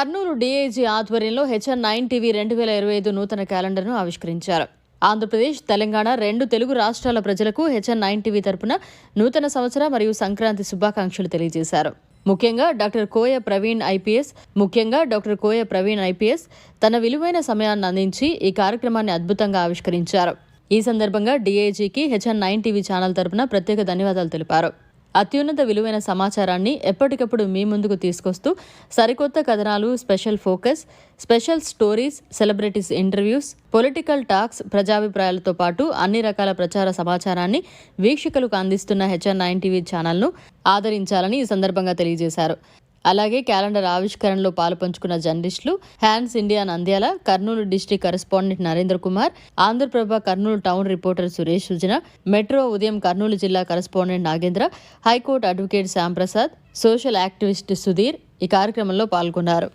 Kurnool DIG ఆధ్వర్యంలో HN nine TV రెండు వేల ఇరవై ఐదు నూతన క్యాలెండర్ను ఆవిష్కరించారు. ఆంధ్రప్రదేశ్ తెలంగాణ రెండు తెలుగు రాష్ట్రాల ప్రజలకు హెచ్ఎన్ నైన్ టీవీ తరపున నూతన సంవత్సర మరియు సంక్రాంతి శుభాకాంక్షలు తెలియజేశారు. ముఖ్యంగా డాక్టర్ కోయ ప్రవీణ్ ఐపీఎస్ ముఖ్యంగా డాక్టర్ కోయ ప్రవీణ్ ఐపీఎస్ తన విలువైన సమయాన్ని అందించి ఈ కార్యక్రమాన్ని అద్భుతంగా ఆవిష్కరించారు. ఈ సందర్భంగా డీఐజీకి హెచ్ఎన్ నైన్ టీవీ ఛానల్ తరపున ప్రత్యేక ధన్యవాదాలు తెలిపారు. అత్యున్నత విలువైన సమాచారాన్ని ఎప్పటికప్పుడు మీ ముందుకు తీసుకొస్తూ సరికొత్త కథనాలు special focus special stories celebrities interviews political talks ప్రజాభిప్రాయాలతో పాటు అన్ని రకాల ప్రచార సమాచారాన్ని వీక్షకులకు అందిస్తున్న హెచ్ఎన్ నైన్ టీవీ ఛానల్ను ఆదరించాలని ఈ సందర్భంగా తెలియజేశారు. అలాగే క్యాలెండర్ ఆవిష్కరణలో పాలుపంచుకున్న జర్నలిస్టులు Hans India Nandyal Kurnool district correspondent Narendra Kumar Andhraprabha Kurnool town reporter Suresh Sujana metro Udayam Kurnool జిల్లా correspondent Nagendra high court advocate Shyamprasad social activist Sudheer ఈ కార్యక్రమంలో పాల్గొన్నారు.